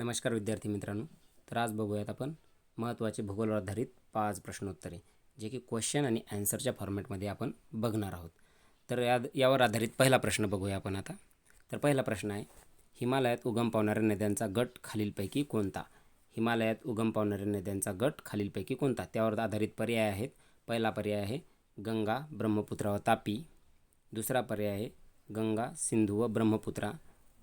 नमस्कार विद्यार्थी मित्रांनो. तर आज बघूयात आपण महत्त्वाचे भूगोलावर आधारित पाच प्रश्नोत्तरे जे की क्वेश्चन आणि ॲन्सरच्या फॉर्मॅटमध्ये आपण बघणार आहोत. तर या यावर आधारित पहिला प्रश्न बघूया आपण आता. तर पहिला प्रश्न आहे हिमालयात उगम पावणाऱ्या नद्यांचा गट खालीलपैकी कोणता? हिमालयात उगम पावणाऱ्या नद्यांचा गट खालीलपैकी कोणता? त्यावर आधारित पर्याय आहेत. पहिला पर्याय आहे गंगा ब्रह्मपुत्रा व तापी. दुसरा पर्याय आहे गंगा सिंधू व ब्रह्मपुत्रा.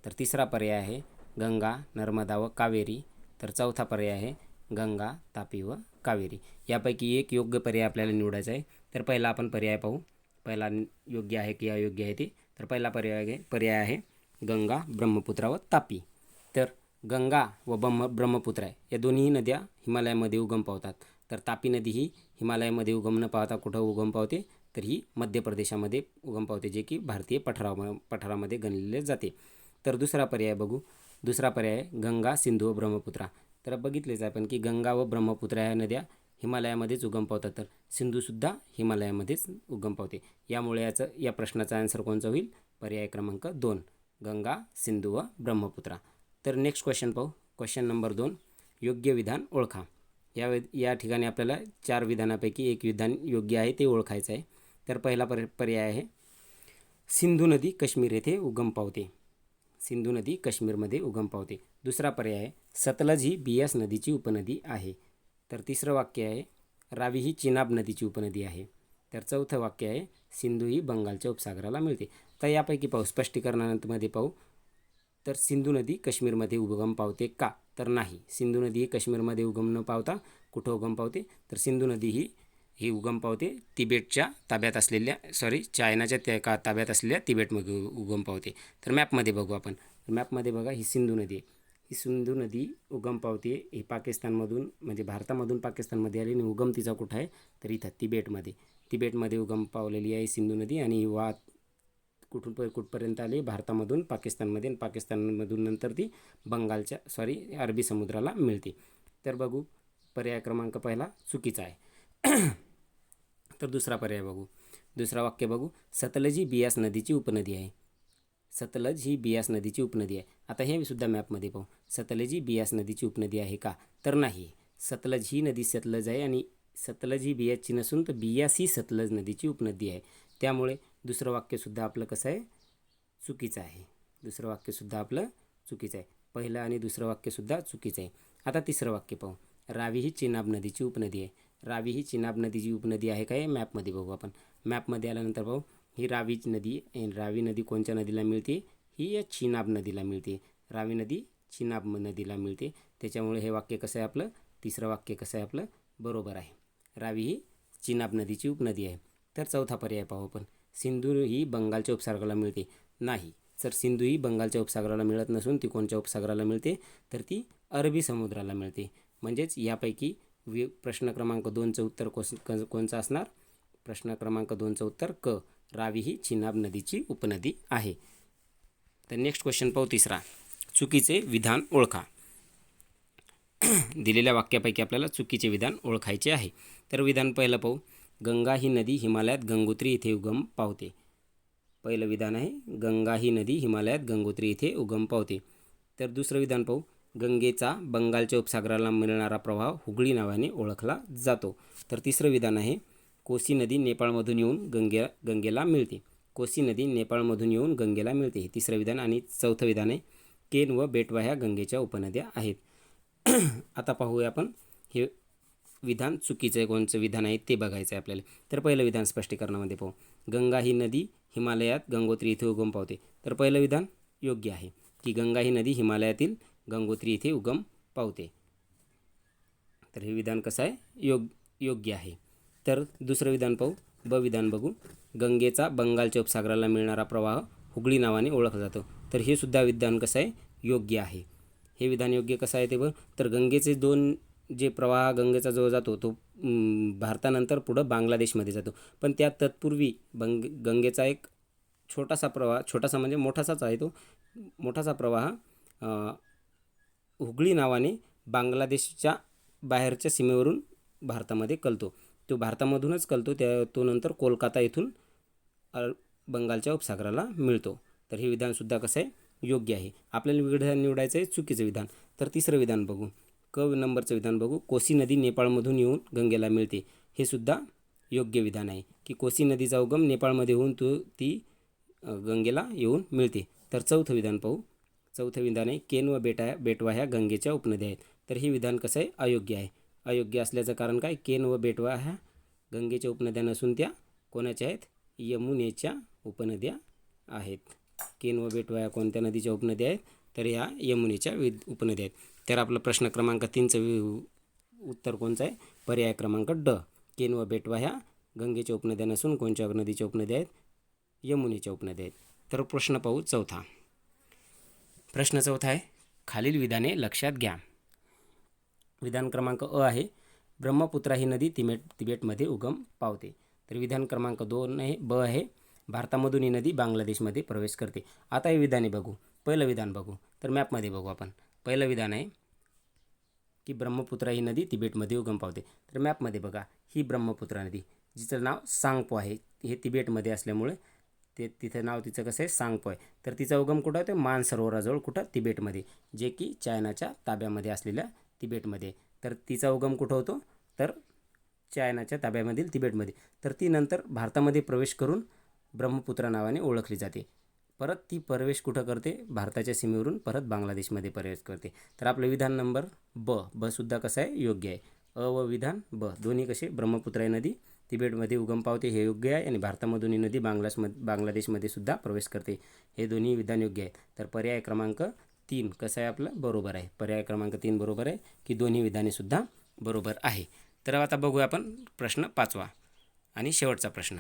तर तिसरा पर्याय आहे गंगा नर्मदा व कावेरी. तर चौथा पर्याय आहे गंगा तापी व कावेरी. यापैकी एक योग्य पर्याय आपल्याला निवडायचा आहे. तर पहिला आपण पर्याय पाहू. पहिला योग्य आहे की अयोग्य आहे ते? तर पहिला पर्याय आहे पर्याय आहे गंगा ब्रह्मपुत्रा व तापी. तर गंगा व ब्रह्म ब्रह्मपुत्रा या दोन्ही नद्या हिमालयामध्ये उगम पावतात. तर तापी नदी ही हिमालयामध्ये उगम न पावता कुठं उगम पावते? तर ही मध्य प्रदेशामध्ये उगम पावते जे की भारतीय पठारा पठारामध्ये गणले जाते. तर दुसरा पर्याय बघू. दुसरा पर्याय गंगा सिंधू व ब्रह्मपुत्रा. तर बघितलेच आपण की गंगा व ब्रह्मपुत्रा ह्या नद्या हिमालयामध्येच उगम पावतात तर सिंधूसुद्धा हिमालयामध्येच उगम पावते. यामुळे याचं या प्रश्नाचा आन्सर कोणचा होईल? पर्याय क्रमांक दोन गंगा सिंधू व ब्रह्मपुत्रा. तर नेक्स्ट क्वेश्चन पाहू. क्वेश्चन नंबर दोन योग्य विधान ओळखा. या या ठिकाणी आपल्याला चार विधानापैकी एक विधान योग्य आहे ते ओळखायचं आहे. तर पहिला पर पर्याय आहे सिंधू नदी काश्मीर येथे उगम पावते. सिंधू नदी काश्मीरमध्ये उगम पावते. दुसरा पर्याय आहे सतलज ही बियास नदीची उपनदी आहे. तर तिसरं वाक्य आहे रावी ही चिनाब नदीची उपनदी आहे. तर चौथं वाक्य आहे सिंधू ही बंगालच्या उपसागराला मिळते. तर यापैकी पाहू स्पष्टीकरणामध्ये पाहू तर सिंधू नदी काश्मीरमध्ये उगम पावते का? तर नाही. सिंधू नदी ही काश्मीरमध्ये उगम न पावता कुठं उगम पावते? तर सिंधू नदी ही ही उगम पावते. तिबेटच्या ताब्यात असलेल्या सॉरी चायनाच्या त्या का ताब्यात असलेल्या तिबेटमध्ये उगम पावते. तर मॅपमध्ये बघू आपण. मॅपमध्ये बघा ही सिंधू नदी आहे. ही सिंधू नदी उगम पावते. ही पाकिस्तानमधून म्हणजे भारतामधून पाकिस्तानमध्ये आली आणि उगम तिचा कुठं आहे? तर इथं तिबेटमध्ये. तिबेटमध्ये उगम पावलेली आहे सिंधू नदी आणि ही वाहत कुठून प कुठपर्यंत आली? भारतामधून पाकिस्तानमध्ये आणि पाकिस्तानमधून नंतर ती बंगालच्या सॉरी अरबी समुद्राला मिळते. तर बघू पर्याय क्रमांक पहिला चुकीचा आहे. तर दुसरा पर्याय बघू. दुसरा वाक्य बघू. सतलज ही बियास नदीची उपनदी आहे. सतलज ही बियास नदीची उपनदी आहे. आता हे सुद्धा मॅपमध्ये पाहू. सतलज ही बियास नदीची उपनदी आहे का? तर नाही. सतलज ही नदी सतलज आहे आणि सतलज ही बियासची नसून तर बियास ही सतलज नदीची उपनदी आहे. त्यामुळे दुसरं वाक्यसुद्धा आपलं कसं आहे? चुकीचं आहे. दुसरं वाक्यसुद्धा आपलं चुकीचं आहे. पहिलं आणि दुसरं वाक्यसुद्धा चुकीचं आहे. आता तिसरं वाक्य पाहू. रावी ही चिनाब नदीची उपनदी आहे. रावी ही चिनाब नदीची उपनदी आहे काय मॅपमध्ये बघू आपण. मॅपमध्ये आल्यानंतर पाहू ही रावी नदी रावी नदी कोणत्या नदीला मिळते? ही या चिनाब नदीला मिळते. रावी नदी चिनाब नदीला मिळते. त्याच्यामुळे हे वाक्य कसं आहे आपलं? तिसरं वाक्य कसं आहे आपलं? बरोबर आहे. रावी ही चिनाब नदीची उपनदी आहे. तर चौथा पर्याय पाहू आपण. सिंधू ही बंगालच्या उपसागराला मिळते. नाही. तर सिंधू ही बंगालच्या उपसागराला मिळत नसून ती कोणत्या उपसागराला मिळते? तर ती अरबी समुद्राला मिळते. म्हणजेच यापैकी वि प्रश्न क्रमांक दोनचं उत्तर कोस क- कोणचं असणार? प्रश्न क्रमांक दोनचं उत्तर क. रावी ही चिनाब नदीची उपनदी आहे. तर नेक्स्ट क्वेश्चन पाहू तिसरा. चुकीचे विधान ओळखा. दिलेल्या वाक्यापैकी आपल्याला चुकीचे विधान ओळखायचे आहे. तर विधान पहिलं पाहू. गंगा ही नदी हिमालयात गंगोत्री इथे उगम पावते. पहिलं विधान आहे. गंगा ही नदी हिमालयात गंगोत्री इथे उगम पावते. तर दुसरं विधान पाहू. गंगेचा बंगालच्या उपसागराला मिळणारा प्रवाह हुगळी नावाने ओळखला जातो. तर तिसरं विधान आहे कोसी नदी नेपाळमधून येऊन गंगे गंगेला मिळते. कोसी नदी नेपाळमधून येऊन गंगेला मिळते. हे तिसरं विधान आणि चौथं विधान आहे केन व बेटवा ह्या गंगेच्या उपनद्या आहेत. आता पाहूया आपण हे विधान चुकीचं आहे कोणचं विधान आहे ते बघायचं आहे आपल्याला. तर पहिलं विधान स्पष्टीकरणामध्ये पाहू. गंगा ही नदी हिमालयात गंगोत्री इथे उगम पावते. तर पहिलं विधान योग्य आहे की गंगा ही नदी हिमालयातील गंगोत्री येथे उगम पावते. तर हे विधान कसं आहे? योग योग्य आहे. तर दुसरं विधान पाहू. ब विधान बघू. गंगेचा बंगालच्या उपसागराला मिळणारा प्रवाह हुगळी नावाने ओळखला जातो. तर हे सुद्धा विधान कसं आहे? योग्य आहे. हे विधान योग्य कसं आहे ते बघ. तर गंगेचे दोन जे प्रवाह गंगेचा जो जातो तो भारतानंतर पुढं बांगलादेशमध्ये जातो. पण त्या तत्पूर्वी बंग गंगेचा एक छोटासा प्रवाह छोटासा म्हणजे मोठासाच आहे तो. मोठासा प्रवाह हुगळी नावाने बांगलादेशच्या बाहेरच्या सीमेवरून भारतामध्ये कलतो. तो भारतामधूनच कलतो. त्या तो नंतर कोलकाता येथून बंगालच्या उपसागराला मिळतो. तर हे विधानसुद्धा कसं आहे? योग्य आहे. आपल्याला विधान निवडायचं आहे चुकीचं विधान. तर तिसरं विधान बघू. क नंबरचं विधान बघू. कोसी नदी नेपाळमधून येऊन गंगेला मिळते. हे सुद्धा योग्य विधान आहे की कोसी नदीचा उगम नेपाळमध्ये होऊन तो ती गंगेला येऊन मिळते. तर चौथं विधान पाहू. चौथं विधान आहे केन व बेटा बेटवा ह्या गंगेच्या उपनद्या आहेत. तर हे विधान कसं आहे? अयोग्य आहे. अयोग्य असल्याचं कारण काय? केन व बेटवा ह्या गंगेच्या उपनद्या नसून त्या कोणाच्या आहेत? यमुनेच्या उपनद्या आहेत. केन व बेटवा ह्या कोणत्या नदीच्या उपनद्या आहेत? तर ह्या यमुनेच्या वि उपनद्या आहेत. तर आपलं प्रश्न क्रमांक तीनचं वि उत्तर कोणचं आहे? पर्याय क्रमांक ड. केन व बेटवा ह्या गंगेच्या उपनद्या नसून कोणत्या नदीच्या उपनद्या आहेत? यमुनेच्या उपनद्या आहेत. तर प्रश्न पाहू चौथा. प्रश्न चौथा आहे. खालील विधाने लक्षात घ्या. विधान क्रमांक अ आहे. ब्रह्मपुत्रा ही नदी तिबेट तिबेटमध्ये उगम पावते. तर विधान क्रमांक दोन आहे ब आहे. भारतामधून ही नदी बांगलादेशमध्ये प्रवेश करते. आता हे विधाने बघू. पहिलं विधान बघू. तर मॅपमध्ये बघू आपण. पहिलं विधान आहे की ब्रह्मपुत्रा ही नदी तिबेटमध्ये उगम पावते. तर मॅपमध्ये बघा. ही ब्रह्मपुत्रा नदी जिचं नाव सांगपो आहे. हे तिबेटमध्ये असल्यामुळे ते तिथं नाव तिचं कसं आहे? सांगपो तर तिचा उगम कुठं होतं मानसरोवराजवळ कुठं? तिबेटमध्ये जे की चायनाच्या ताब्यामध्ये असलेल्या तिबेटमध्ये. तर तिचा उगम कुठं होतो? तर चायनाच्या ताब्यामधील तिबेटमध्ये. तर ती नंतर भारतामध्ये प्रवेश करून ब्रह्मपुत्रा नावाने ओळखली जाते. परत ती प्रवेश कुठं करते? भारताच्या सीमेवरून परत बांगलादेशमध्ये प्रवेश करते. तर आपलं विधान नंबर ब. बसुद्धा कसं आहे? योग्य आहे. अ व विधान ब. दोन्ही कसे? ब्रह्मपुत्रा नदी तिबेटमध्ये उगम पावते हे योग्य आहे आणि भारतामधून ही नदी बांगलादेशमध्ये बांगलादेशमध्ये सुद्धा प्रवेश करते. हे दोन्ही विधान योग्य आहे. तर पर्याय क्रमांक तीन कसं आहे आपलं? बरोबर आहे. पर्याय क्रमांक तीन बरोबर आहे की दोन्ही विधानेसुद्धा बरोबर आहे. तर आता बघूया आपण प्रश्न पाचवा आणि शेवटचा प्रश्न.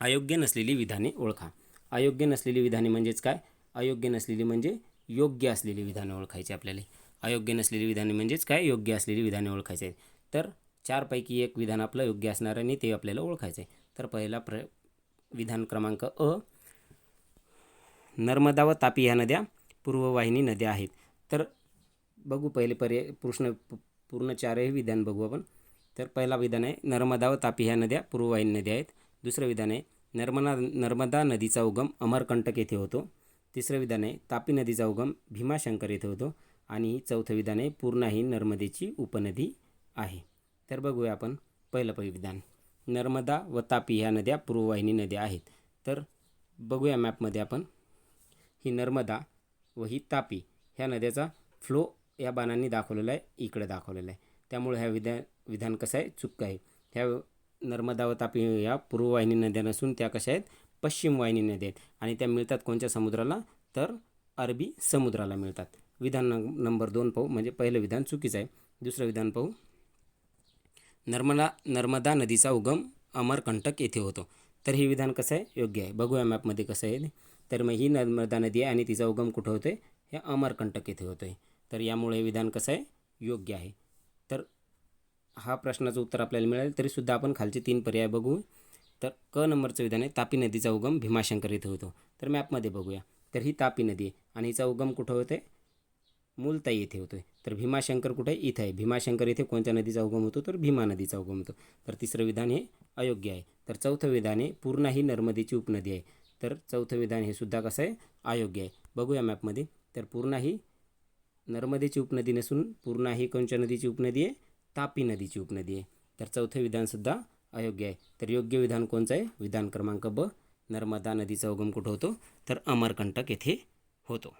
अयोग्य नसलेली विधाने ओळखा. अयोग्य नसलेली विधाने म्हणजेच काय? अयोग्य नसलेली म्हणजे योग्य असलेली विधाने ओळखायची आपल्याला. अयोग्य नसलेली विधाने म्हणजेच काय? योग्य असलेली विधाने ओळखायची. आहेत तर चारपैकी एक विधान आपलं योग्य असणार आणि ते आपल्याला ओळखायचं आहे तर पहिला प्र विधान क्रमांक अ. नर्मदा व तापी ह्या नद्या पूर्ववाहिनी नद्या आहेत. तर बघू पहिले पर्याय पूर्ण पूर्ण चारही विधान बघू आपण. तर पहिला विधान आहे नर्मदा व तापी ह्या नद्या पूर्ववाहिनी नद्या आहेत. दुसरं विधान आहे नर्मदा नर्मदा नदीचा उगम अमरकंटक येथे होतो. तिसरं विधान आहे तापी नदीचा उगम भीमाशंकर येथे होतो. आणि चौथं विधान आहे पूर्णा ही नर्मदेची उपनदी आहे. तर बघूया आपण पहिलं पहिलं विधान नर्मदा व तापी ह्या नद्या पूर्ववाहिनी नद्या आहेत. तर बघूया मॅपमध्ये आपण. ही नर्मदा व ही तापी ह्या नद्याचा फ्लो या बाणांनी दाखवलेला आहे इकडे दाखवलेला आहे. त्यामुळे ह्या विधान विधान कसं आहे? चुक आहे. ह्या नर्मदा व तापी या पूर्ववाहिनी नद्या नसून त्या कशा आहेत? पश्चिम वाहिनी नद्या आहेत. आणि त्या मिळतात कोणत्या समुद्राला? तर अरबी समुद्राला मिळतात. विधान नं- नंबर दोन पाहू. म्हणजे पहिलं विधान चुकीचं आहे. दुसरं विधान पाहू. नर्मदा नर्मदा नदीचा उगम अमरकंटक येथे होतो. तर हे विधान कसं आहे? योग्य आहे. बघूया मॅपमध्ये कसं आहे. तर मग ही नर्मदा नदी आहे आणि तिचा उगम कुठं होतो आहे हे अमरकंटक येथे होतो आहे तर यामुळे हे विधान कसं आहे? योग्य आहे. तर हा प्रश्नाचं उत्तर आपल्याला मिळेल. तरीसुद्धा आपण खालचे तीन पर्याय बघू. तर क नंबरचं विधान आहे. तापी नदीचा उगम भीमाशंकर येथे होतो. तर मॅपमध्ये बघूया. तर ही तापी नदी आहे आणि हिचा उगम कुठं होतं आहे मूलताई येथे होतो आहे तर भीमाशंकर कुठे? इथं आहे. भीमाशंकर येथे कोणत्या नदीचा उगम होतो? तर भीमा नदीचा उगम होतो. तर तिसरं विधान हे अयोग्य आहे. तर चौथं विधान आहे पूर्णा ही नर्मदेची उपनदी आहे. तर चौथं विधान हे सुद्धा कसं आहे? अयोग्य आहे. बघूया मॅपमध्ये. तर पूर्णा ही नर्मदेची उपनदी नसून पूर्णा ही कोणत्या नदीची उपनदी आहे? तापी नदीची उपनदी आहे. तर चौथं विधानसुद्धा अयोग्य आहे. तर योग्य विधान कोणचं आहे? विधान क्रमांक ब नर्मदा नदीचा उगम कुठं होतो? तर अमरकंटक येथे होतो.